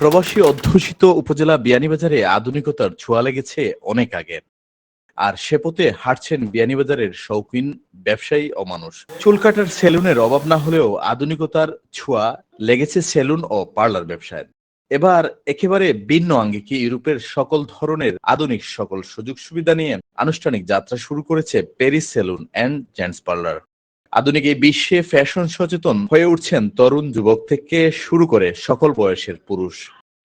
প্রবাসী অধ্যুষিত উপজেলা বিয়ানীবাজারে আধুনিকতার ছোঁয়া লেগেছে অনেক আগে। আর সে পথে হাঁটছেন বিয়ানীবাজারের শৌখিন, ব্যবসায়ী ও মানুষ। চুল কাটার সেলুনের অভাব না হলেও আধুনিকতার ছোঁয়া লেগেছে সেলুন ও পার্লার ব্যবসায়। এবার একেবারে ভিন্ন আঙ্গিকে ইউরোপের সকল ধরনের আধুনিক সকল সুযোগ সুবিধা নিয়ে আনুষ্ঠানিক যাত্রা শুরু করেছে Paris salon and gents parlour. আধুনিক এই বিশ্বে ফ্যাশন সচেতন হয়ে উঠছেন তরুণ যুবক থেকে শুরু করে সকল বয়সের পুরুষ।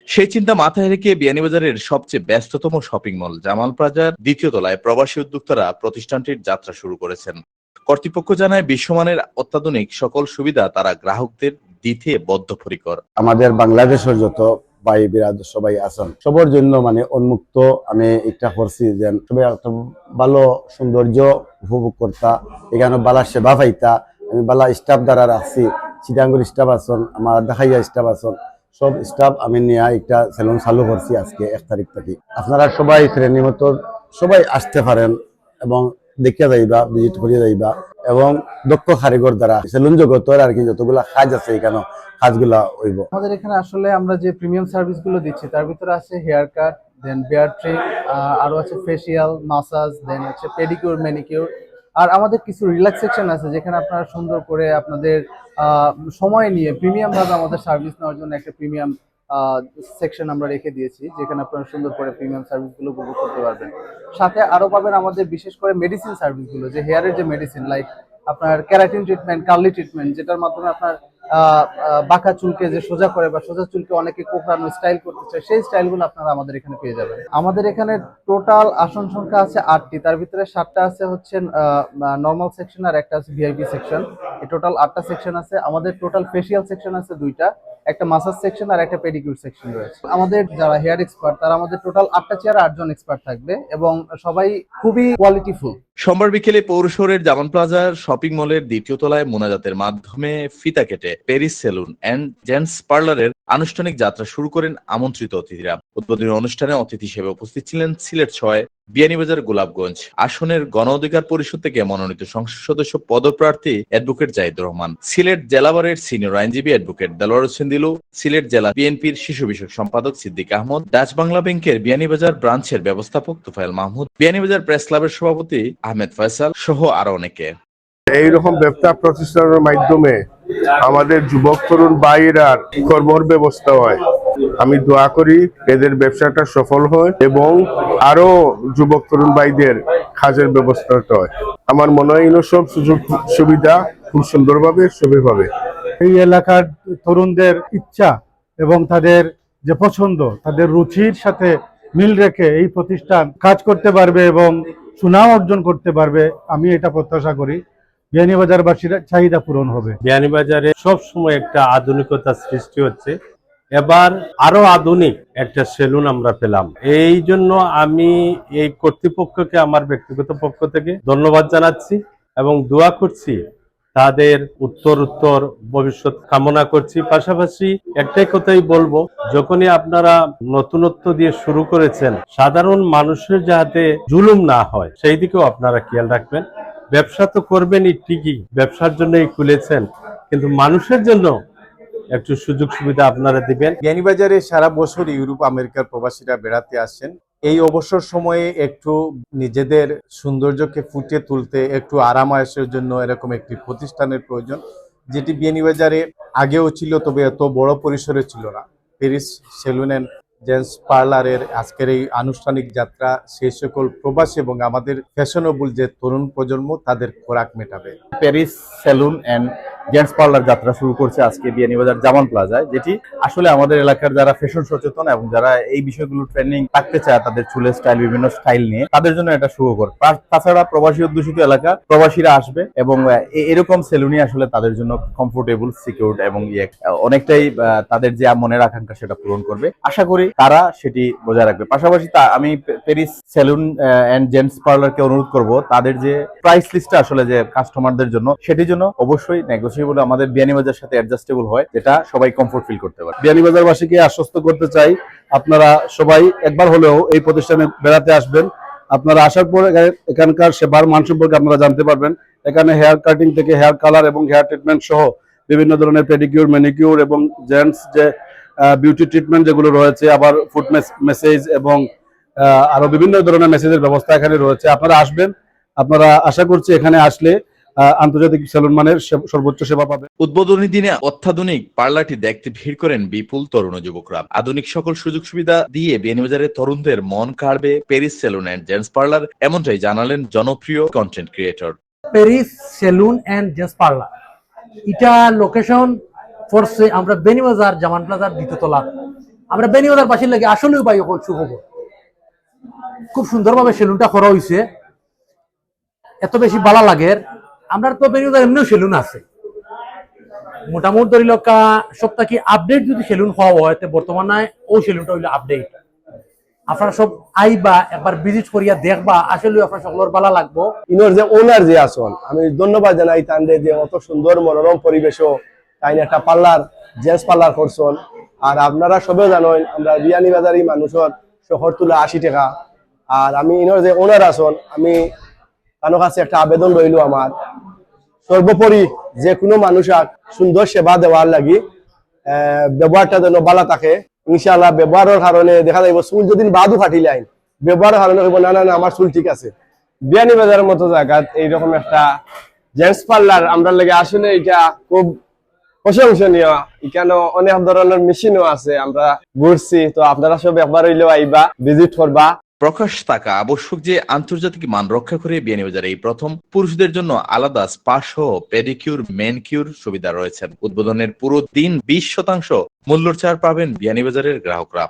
সেই চিন্তা মাথায় রেখে বিয়ানীবাজারের সবচেয়ে ব্যস্ততম শপিং মল জামাল প্লাজার দ্বিতীয় তলায় প্রবাসী উদ্যোক্তারা প্রতিষ্ঠানটির যাত্রা শুরু করেছেন। কর্তৃপক্ষ জানায়, বিশ্বমানের অত্যাধুনিক সকল সুবিধা তারা গ্রাহকদের দিতে বদ্ধপরিকর। আমাদের বাংলাদেশের যত ভাই বিরাদ সবাই আছেন। সবার জন্য মানে উন্মুক্ত আমি একটা করছি যে সবাই একটা ভালো সৌন্দর্য উপভোগ করতা, এখানে বালা সেবা পাইতা, আমি বালা স্টাফ দ্বারা রাখছি, চিটাঙ্গুর স্টাফ আছেন, আমার দেখাইয়া স্টাফ আছেন, সব স্টাফ আমি নিয়ে একটা সেলুন চালু করছি আজকে, এক তারিখ থেকে। আপনারা সবাই শ্রেণি মতো সবাই আসতে পারেন এবং দেখিয়া যাইবা ভিজিট করিয়া যাইবা, এবং দক্ষ কারিগর দ্বারা সেলুন জগতের আর কি যতগুলা কাজ আছে এখানে কাজগুলা হইব। আমাদের এখানে আসলে আমরা যে প্রিমিয়াম সার্ভিসগুলো দিচ্ছি, তার ভিতরে আছে hair cut then beard trim আরও আছে ফেসিয়াল মাসাজ দেন হচ্ছে পেডিকিউর ম্যানিকিউর আর আমাদের কিছু রিল্যাক্সেশন আছে, যেখানে আপনারা সুন্দর করে আপনাদের সময় নিয়ে প্রিমিয়াম ভাবে আমাদের সার্ভিস নেওয়ার জন্য একটা প্রিমিয়াম সেকশন আমরা রেখে দিয়েছি, যেখানে আপনারা সুন্দর করে প্রিমিয়াম সার্ভিসগুলো উপভোগ করতে পারবেন। সাথে আরও পাবেন আমাদের বিশেষ করে মেডিসিন সার্ভিসগুলো, যে হেয়ারের যে মেডিসিন লাইক আপনার ক্যারাটিন ট্রিটমেন্ট কার্লি ট্রিটমেন্ট যেটার মাধ্যমে আপনার বাঁকা চুলকে যে সোজা করে বা সোজা চুলকে অনেকে কোকড়ানো স্টাইল করতে চায়, সেই স্টাইলগুলো আপনারা আমাদের এখানে পেয়ে যাবেন। আমাদের এখানে টোটাল আসন সংখ্যা আছে আটটি, তার ভিতরে সাতটা আছে হচ্ছে নর্মাল সেকশন আর একটা আছে ভিআইপি সেকশন এই টোটাল আটটা সেকশন আছে, আমাদের টোটাল ফেসিয়াল সেকশন আছে দুইটা, একটা মাসাজ সেকশন আর একটা পেডিকিউর সেকশন রয়েছে। আমাদের যারা হেয়ার এক্সপার্ট তারা আমাদের টোটাল আটটা চেয়ার আটজন এক্সপার্ট থাকবে এবং সবাই খুবই কোয়ালিটিফুল সোমবার বিকেলে পৌর জামান প্লাজার শপিং মলের দ্বিতীয় তলায় মোনাজাতের মাধ্যমে ফিতা কেটে প্যারিস সেলুন অ্যান্ড জেন্টস পার্লারের আনুষ্ঠানিক যাত্রা শুরু করেন আমন্ত্রিত অতিথিরা। উদ্বোধনী অনুষ্ঠানে অতিথি হিসেবে উপস্থিত ছিলেন সিলেট ছয় বিয়ানীবাজার গোলাপগঞ্জ। আসনের গণ অধিকার পরিষদ থেকে মনোনীত সংসদ সদস্য পদপ্রার্থী অ্যাডভোকেট জাহিদ রহমান। সিলেট জেলাবারের সিনিয়র আইনজীবী অ্যাডভোকেট দেলোয়ার হোসেন দিলু, সিলেট জেলা বিএনপির শিশু বিষয়ক সম্পাদক সিদ্দিক আহমদ, ডাচ বাংলা ব্যাংকের বিয়ানীবাজার ব্রাঞ্চের ব্যবস্থাপক তুফাইল মাহমুদ, বিয়ানীবাজার প্রেস ক্লাবের সভাপতি আহমেদ ফয়সাল সহ আরও অনেকে। এইরকম ব্যবসা প্রতিষ্ঠানের মাধ্যমে আমাদের যুবক, তরুণ, ভাইয়েরা কর্মর ব্যবস্থা হয়। আমি দোয়া করি এদের ব্যবসাটা সফল হয় এবং আরও যুবক তরুণ ভাইদের কাজের ব্যবস্থাটা হয়। আমার মনে হয় সব সুযোগ সুবিধা খুব সুন্দরভাবে সবই পাবে এই এলাকার তরুণদের ইচ্ছা এবং তাদের যে পছন্দ তাদের রুচির সাথে মিল রেখে এই প্রতিষ্ঠান কাজ করতে পারবে এবং সুনাম অর্জন করতে পারবে আমি এটা প্রত্যাশা করি। বিয়ানীবাজারবাসীর চাহিদা পূরণ হবে। বিয়ানীবাজারে সব সময় একটা আধুনিকতা সৃষ্টি হচ্ছে। এবার আরও আধুনিক একটা সেলুন আমরা পেলাম। এই জন্য আমি এই কর্তৃপক্ষকে, আমার ব্যক্তিগত পক্ষ থেকে ধন্যবাদ জানাচ্ছি এবং দোয়া করছি তাদের উত্তর উত্তর ভবিষ্যৎ কামনা করছি। পাশাপাশি একটাই কথাই বলব, যখনই আপনারা নতুনত্ব দিয়ে শুরু করেছেন, সাধারণ মানুষের যাতে জুলুম না হয়, সেই দিকেও আপনারা খেয়াল রাখবেন। ব্যবসা তো করবেনই ঠিকই, ব্যবসার জন্যই খুলেছেন, কিন্তু মানুষের জন্য একটু সুযোগ সুবিধা আপনারা দিবেন। বিয়ানীবাজারে সারা বছর ইউরোপ আমেরিকার প্রবাসীরা বেড়াতে আসেন। এই অবসর সময়ে একটু নিজেদের সৌন্দর্যকে ফুটিয়ে তুলতে একটু আরাম আয়েসের জন্য এরকম একটি প্রতিষ্ঠানের প্রয়োজন যেটি বিয়ানীবাজারে আগেও ছিল তবে এত বড় পরিসরে ছিল না। প্যারিস সেলুন অ্যান্ড জেন্টস পার্লারের আজকের এই আনুষ্ঠানিক যাত্রা সেই সকল প্রবাসী এবং আমাদের ফ্যাশনেবল যে তরুণ প্রজন্ম তাদের খোরাক মেটাবে। Paris salon and gents parlour যাত্রা শুরু করছে আজকে বিয়ানীবাজার জামান প্লাজায়, যেটি আসলে আমাদের এলাকার যারা ফ্যাশন সচেতন এবং যারা এই বিষয়গুলো ট্রেনিং থাকতে চায় তাদের চুলের স্টাইল বিভিন্ন স্টাইল নিয়ে, তাদের জন্য এটা তা- তাছাড়া প্রবাসী অধ্যুষিত এলাকা, প্রবাসীরা আসবে এবং এরকম সেলুনই আসলে তাদের জন্য কমফোর্টেবল সিকিউরড এবং ইয়ে অনেকটাই তাদের যে মনের আকাঙ্ক্ষা সেটা পূরণ করবে। আশা করি তারা সেটি বজায় রাখবে। পাশাপাশি আমি প্যারিস সেলুন অ্যান্ড জেন্টস পার্লারকে অনুরোধ করব, তাদের যে প্রাইস লিস্টটা আসলে যে কাস্টমারদের জন্য, সেটির জন্য অবশ্যই নেগোসিয়েবল আমাদের বিয়ানীবাজার সাথে অ্যাডজাস্টেবল হয়, যেটা সবাই কমফোর্ট ফিল করতে পারে। বিয়ানীবাজারবাসীকে আশ্বস্ত করতে চাই, আপনারা সবাই একবার হলেও এই প্রতিষ্ঠানে বেড়াতে আসবেন। আপনারা আসার পর এখানকার সেবার মান সম্পর্কে আপনারা জানতে পারবেন। এখানে হেয়ার কাটিং থেকে হেয়ার কালার এবং হেয়ার ট্রিটমেন্ট সহ বিভিন্ন ধরনের পেডিকিউর ম্যানিকিউর এবং জেন্টস যে বিউটি ট্রিটমেন্ট যেগুলো রয়েছে, আবার ফুড মেসেজ এবং আরও বিভিন্ন ধরনের মেসেজের ব্যবস্থা এখানে রয়েছে। আপনারা আসবেন। আপনারা আশা করছি এখানে আসলে আন্তর্জাতিক সেলুন মানের সর্বোচ্চ সেবা পাবে। উদ্বোধনী দিনে অত্যাধুনিক পার্লারটি দেখতে ভিড় করেন বিপুল তরুণ যুবকরা। আধুনিক সকল সুযোগ সুবিধা দিয়ে বিয়ানীবাজারের তরুণদের মন কাড়বে Paris salon and gents parlour এমনটাই জানালেন জনপ্রিয় content creator Paris salon and gents parlour. এটা লোকেশন ফোর্সে আমরা বেনিবাজার জামান প্লাজার দ্বিতীয়তলা আমরা বেনিবাজার পাশে লাগে আসলেও পাই হল সুখবর। খুব সুন্দরভাবে সেলুনটা করা হয়েছে এত বেশি ভালো লাগে। আমরা তো বেনিবাজার এমনিও সেলুন আছে। মোটামুটি ধরি লকা সপ্তাহে আপডেট যদি সেলুন হওয়া হয়, তো বর্তমানে ও সেলুনটা হইল আপডেট আপনারা সব আইবা, একবার ভিজিট করিয়া দেখবা, আসলে আপনার সকলের লাগবো। ইনোর যে ওনার যে আসন আমি ধন্যবাদ জানাই তান্ডে যে অত সুন্দর মনোরম একটা পার্লার, জেন্টস পার্লার করছেন। আর আপনারা সবে জানেন, আমরা বিয়ানি বাজারি মানুষের শহর তুলা আশি টাকা। আর আমি ইনোর যে ওনার আসন আমি তার কাছে একটা আবেদন রইল আমার। সর্বোপরি যে কোনো মানুষক সুন্দর সেবা দেওয়ার লাগি ব্যবহারটা যেন ভালো থাকে। ইনশাআল্লাহ ব্যবহারের কারণে দেখা যাইব, চুল যদি বাদু ফাটিলাইন ব্যবহারের কারণে না না না, আমার চুল ঠিক আছে। বিয়ানি বাজারের মতো জায়গাত এইরকম একটা জেন্টস পার্লার আমরা লাগে আসলে এটা খুব প্রশংসনীয়। এখানে অনেক ধরনের মেশিনও আছে, আমরা ঘুরছি, তো আপনারা সব একবার হইলেও আইবা ভিজিট করবা। প্রকাশ থাকা আবশ্যক যে আন্তর্জাতিক মান রক্ষা করে বিয়ানীবাজারে এই প্রথম, পুরুষদের জন্য আলাদা স্পা সহ পেডিকিউর, মেনকিউর সুবিধা রয়েছে। উদ্বোধনের পুরো দিন বিশ শতাংশ মূল্যর ছাড় পাবেন বিয়ানীবাজারের গ্রাহকরা।